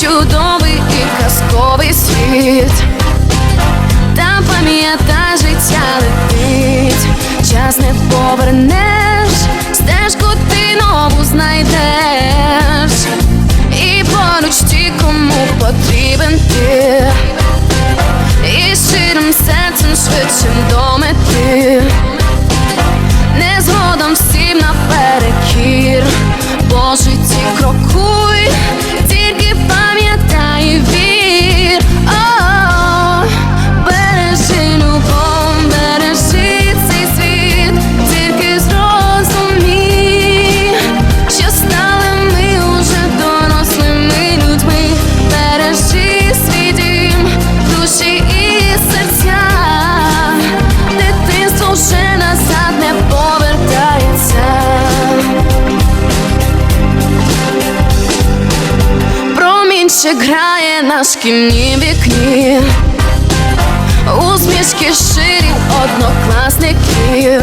чудовий і казковий світ. Та пам'ятай, життя летить, час не повернеш, стежку ти нову знайдеш, і поруч ті, кому потрібен ти, і щирим серцем швидше до мети, не згодом всім наперекір, Промінчик грає на шкільні вікні, усмішки ширі однокласників,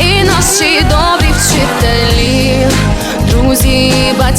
і наші добрі вчителі, друзі батьки,